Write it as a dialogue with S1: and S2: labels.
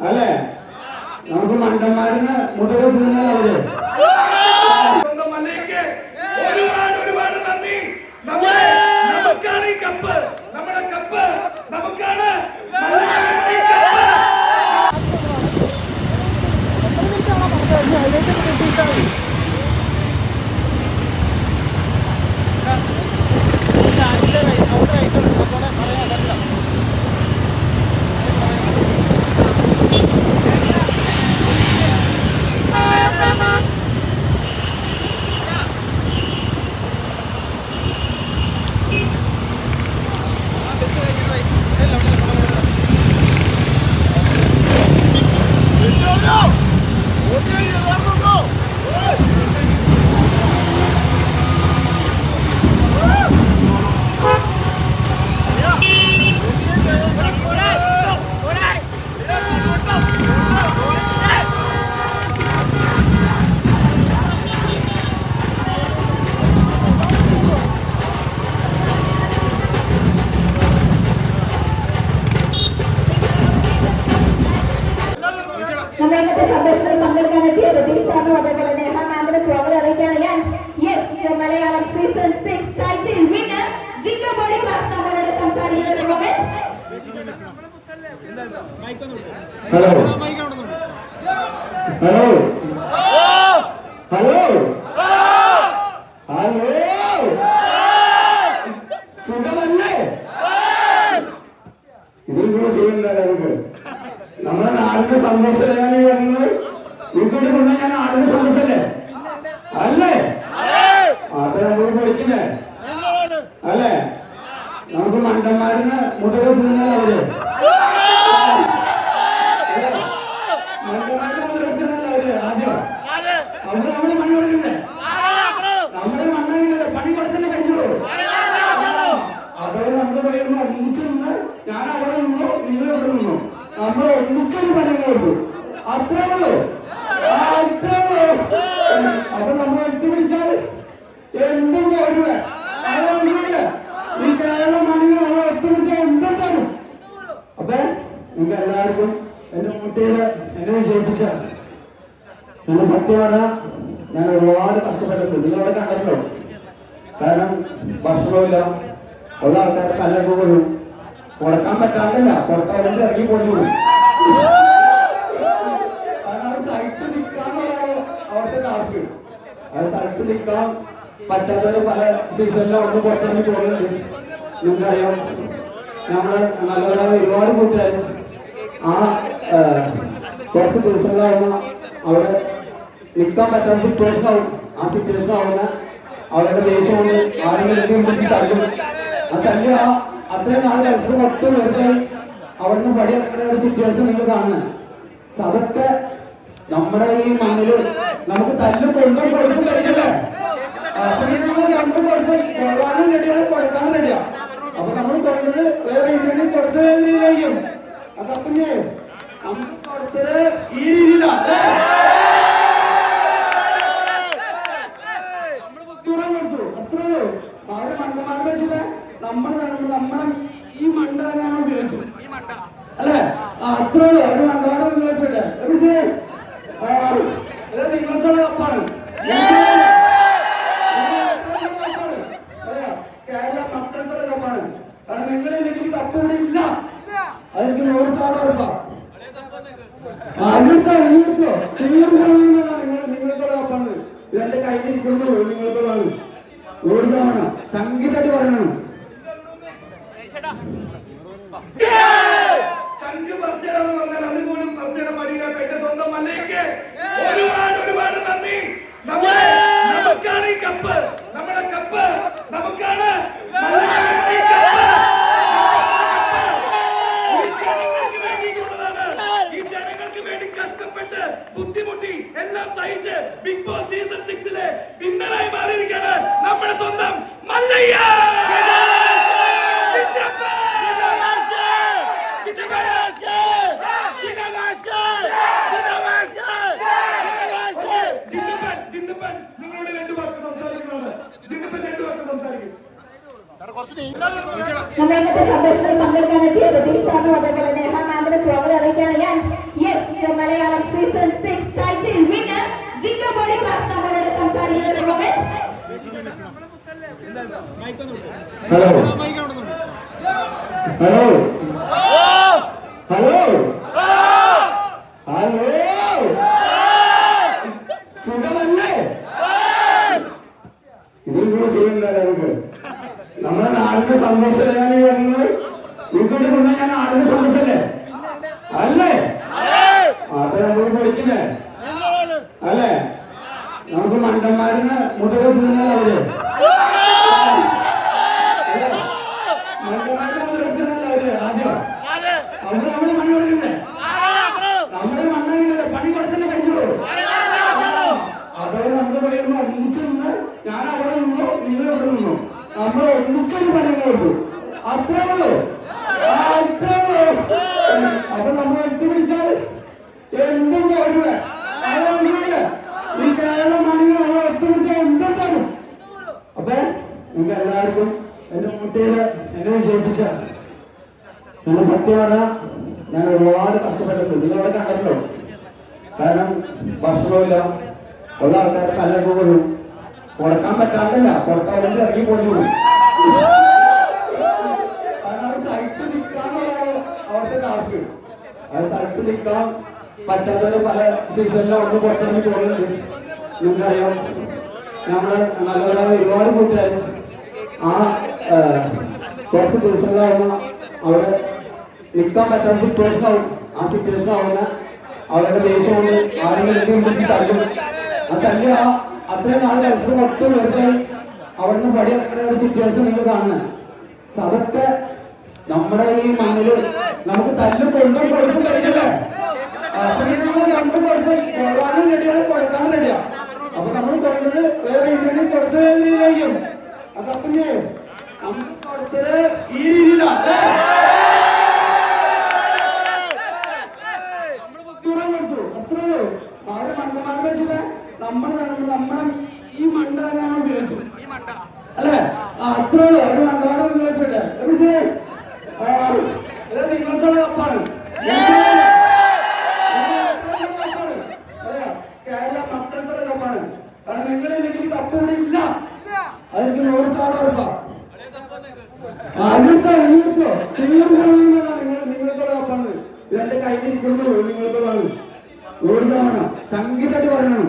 S1: അല്ലേ? നമുക്ക് മണ്ടന്മാരിന്ന് മുതൽ തിന്നാൽ
S2: Okay, you're level നമ്മുടെ ഇന്നത്തെ സന്തോഷത്തിൽ പങ്കെടുക്കാൻ എത്തിയത് സാറിനും അതേപോലെ നേഹ മാമിന്റെ സ്വാഗതം അറിയിക്കുകയാണ്. ഞാൻ yes Malayalam season six title winner ജിങ്ക body class നമ്മളോട് സംസാരിക്കുന്ന ഒരു moment.
S1: Hello hello hello hello സുഖമല്ലേ? ഇതിൽ കൂടെ സുഖമില്ല നമുക്ക് നമ്മുടെ നാടിന്റെ സന്തോഷമാണ് ഈ വരുന്നത്. ഇങ്ങോട്ട് കൊണ്ട ഞാൻ നാടിന്റെ സന്തോഷല്ലേ? അല്ലേ? മാത്രമേ പഠിക്കുന്നേ അല്ലേ? നമുക്ക് മണ്ടന്മാരിന്ന് മുതൽ തിന്നാൽ അവർ മണ്ടന്മാര് മുതൽ തിന്നാൽ അവർ ആദ്യം അവിടെ നമ്മുടെ പണി കൊടുക്കണ്ടേ നമ്മുടെ മണ്ണെങ്ങനെ പണി കൊടുത്തന്നെ കഴിച്ചുള്ളൂ അതോടെ നമ്മൾ പറയുമ്പോൾ ഒന്നിച്ച് നിന്ന് ഞാൻ അവിടെ നിന്നു നിങ്ങൾ ഇവിടെ നിന്നു നമ്മൾ ഒന്നിച്ചൊരു പണി കൊടുത്തു അത്രേ ഉള്ളൂ ആ, അത്രേ ഉള്ളൂ അപ്പൊ നമ്മൾ ഒത്തുപിടിച്ചാൽ എന്തും വരുവേ ഈ കേരളം മണ്ണിന് നമ്മൾ ഒത്തുപിടിച്ചാൽ എന്തുണ്ടാകും അപ്പൊ നിങ്ങൾക്ക് എല്ലാവർക്കും എന്റെ കുട്ടികളെ എന്നെ വിജയിപ്പിച്ച എന്റെ സത്യം പറഞ്ഞാൽ ഞാൻ ഒരുപാട് കഷ്ടപ്പെട്ടിട്ടുണ്ട്. നിങ്ങൾ അവിടെ കണ്ടല്ലോ കാരണം ഭക്ഷണമില്ല. ഉള്ള ആൾക്കാർക്ക് കല്ലൊക്കെ പോലും കൊടുക്കാൻ പറ്റാണ്ടല്ല കൊടുക്കാൻ വേണ്ടി ഇറങ്ങി പോയി സഹിച്ചു അവിടുത്തെ ടാസ്ക് അത് സഹിച്ചു നിൽക്കാൻ പറ്റാത്തവര് പല സീസണിലും അവിടുന്ന് പുറത്തിറങ്ങി പോകുന്നുണ്ട്. നിങ്ങൾക്കറിയാം നമ്മൾ നല്ലവരായ ഒരുപാട് കൂട്ടുകാർ ആ കുറച്ച് ദിവസങ്ങളാവുന്ന അവിടെ നിൽക്കാൻ പറ്റാത്ത സിറ്റുവേഷൻ ആവും. ആ സിറ്റുവേഷൻ ആവുന്ന അവരുടെ ദേഷ്യം കൊണ്ട് ആരെങ്കിലും തല്ലും ആ തല്ലി ആ അത്രയും നാല് കളിച്ചത് മൊത്തം വെറുതെ അവിടുന്ന് പടി ഇറക്കുന്ന ഒരു സിറ്റുവേഷൻ നിങ്ങൾ കാണുന്നത്. പക്ഷെ അതൊക്കെ നമ്മുടെ ഈ മണ്ണിൽ നമുക്ക് തല്ലും കൊണ്ടും കൊടുക്കും കഴിഞ്ഞല്ലേ നമ്മൾ കൊടുത്ത് കൊള്ളാനും റെഡിയാണ് കൊടുക്കാനും കഴിയാം. അപ്പൊ നമ്മൾ കൊടുത്തത് വേറെ രീതിയിൽ കൊടുത്ത രീതിയിലായിരിക്കും അതപ്പൊ നമ്മൾ കൊടുത്തത് ഈ രീതിയിലാണ് ദൂരം കൊടുത്തു അത്രേ ഉള്ളൂ അവർ മണ്ടന്മാരുടെ വെച്ചിട്ട് നമ്മൾ നമ്മളെ ഈ മണ്ട തന്നെയാണ് ഉപയോഗിച്ചത് അല്ലേ ആ അത്രേ നിങ്ങൾക്കുള്ള കപ്പാണ് കേരള മക്കൾക്കുള്ള കപ്പാണ് കാരണം കപ്പ് ഇവിടെ ഇല്ല. അതെനിക്ക് നൂറ് ശതമാനം ഉറപ്പാ അയ്യോ അയ്യോ നിങ്ങൾ നിങ്ങൾക്കുള്ള കപ്പാണ് ഇതെന്റെ കയ്യിൽ ഇരിക്കുന്നത് നിങ്ങൾക്കുള്ളതാണ്. നൂറ് ശതമാനം സംഗീതമായിട്ട് പറയണം.
S3: ചങ്ക് പറിച്ചതെന്ന് പറഞ്ഞാൽ അതുപോലും പറിച്ചിടാൻ പടിയില്ലാത്ത എന്റെ സ്വന്തം മല്ലയ്ക്ക് ഒരുപാട് ഒരുപാട് നന്ദി. നമുക്കാണ് ഈ കപ്പ്. നമ്മുടെ കപ്പ്. നമുക്കാണ് മല്ലയ്ക്കാണ് നമ്മുടെ
S2: ഇന്നത്തെ സന്തോഷത്തിൽ പങ്കെടുക്കാൻ എത്തിയത് രതീഷ് സാറിനും അതേപോലെ നേഹ മാമിന്റെ സ്വാഗതം അറിയിക്കുകയാണ്. ഞാൻ Malayalam season six title winner Jinto body class നമ്മളോട് സംസാരിക്കുന്ന moment
S1: hello hello hello hello സുഖമല്ലേ ഇതിൽ കൂടെ സുഖമില്ല നമുക്ക് നമ്മുടെ നാടിന്റെ സന്തോഷമാണ് ഈ വരുന്നത് ഇങ്ങോട്ട് കൊണ്ട ഞാൻ ആടിന് സന്തോഷല്ലേ? അല്ലേ? അതെ നമ്മൾ പഠിക്കില്ലേ? അല്ലേ? നമുക്ക് മണ്ടന്മാരിന്ന് മുതൽ അവർ? മണ്ടന്മാരിന് മുതൽ അവർ? ആദ്യം. അവർ നമ്മുടെ മണ്ണ് കൊടുക്കണ്ടേ നമ്മുടെ മണ്ണില്ലേ പണി കൊടുത്തന്നെ കഴിച്ചുള്ളൂ അതോടെ നമ്മൾ പറയുന്നു ഒന്നിച്ച് നിന്ന് ഞാൻ അവിടെ നിന്നു നിങ്ങൾ ഇവിടെ നിന്നു നമ്മൾ ഒന്നിച്ചൊരു പണി കൊടുത്തു അത്രേ ഉള്ളൂ അത്രേ ഉള്ളൂ അപ്പൊ നമ്മൾ ഒത്തുപിടിച്ചാൽ എന്തും പോരുവേ അതൊന്നുമില്ല ഈ കേരളം മണ്ണിന് നമ്മൾ ഒത്തുപിടിച്ചാൽ എന്തുണ്ടാകും അപ്പൊ നിങ്ങൾക്ക് എല്ലാവർക്കും എന്റെ മുട്ടിയുടെ എന്നെ വിജയിപ്പിച്ച ഞാൻ സത്യം പറഞ്ഞാൽ ഞാൻ ഒരുപാട് കഷ്ടപ്പെട്ടിട്ടുണ്ട്. നിങ്ങളവിടെ കണ്ടല്ലോ കാരണം ഭക്ഷണമില്ല ഉള്ള ആൾക്കാർ കല്ലൊക്കെ കൊള്ളും കൊടുക്കാൻ പറ്റാണ്ടല്ല. കൊടുക്കാൻ വേണ്ടി ഇറങ്ങി പോയി കാരണം അത് സഹിച്ചു നിൽക്കാന്നുള്ളതാണ് അവിടുത്തെ ടാസ്ക് അത് സഹിച്ചു നിൽക്കാൻ പറ്റാത്തവര് പല സീസണിലും അവിടെ പുറത്തേക്ക് പോകുന്നുണ്ട്. നിങ്ങൾക്കറിയാം നമ്മൾ നല്ലവരായ ഒരുപാട് കൂട്ടുകാർ ആ കുറച്ച് ദിവസങ്ങളാവുമ്പോൾ അവിടെ നിൽക്കാൻ പറ്റാത്ത സിറ്റുവേഷൻ ആവും. ആ സിറ്റുവേഷൻ ആവുന്ന അവരുടെ ദേഷ്യം ആരെങ്കിലും തള്ളും ആ തല്ലി. ആ അത്രയും നാൾ കളിച്ചത് മൊത്തം വെറുതെ അവിടുന്ന് പടി ഒരു സിറ്റുവേഷൻ നിങ്ങൾ കാണുന്നത്. അതൊക്കെ നമ്മുടെ ഈ മണ്ണിൽ നമുക്ക് തല്ലും കൊണ്ടും കൊടുക്കും കഴിഞ്ഞല്ലേ അപ്പൊ നമ്മൾ രണ്ടും കൊടുത്ത് കൊള്ളാനും റെഡിയാണ് കൊടുക്കാനും റെഡിയാ അപ്പൊ നമ്മൾ കൊടുത്തത് വേറെ രീതിയിൽ കൊടുത്ത രീതിയിലായിരിക്കും അപ്പൊ പിന്നെ നമ്മൾ കൊടുത്തത് ഈ രീതിയിലാണ്. നമ്മൾ നമ്മുടെ ഈ മണ്ട തന്നെയാണ് ഉപയോഗിച്ചത്. അല്ലേ? അത്രേ ഒരു മണ്ടവാടം ഉപയോഗിച്ചത്. ഒരു സാധനം ഉള്ള അനിർത്തോ അനിർത്തോ നിങ്ങൾ നിങ്ങളെ പറഞ്ഞത് ഇതെന്റെ കയ്യിൽ ഇരിക്കുന്നത് നിങ്ങളെ ഒരു സാധനം സംഗീതമായിട്ട് പറയണം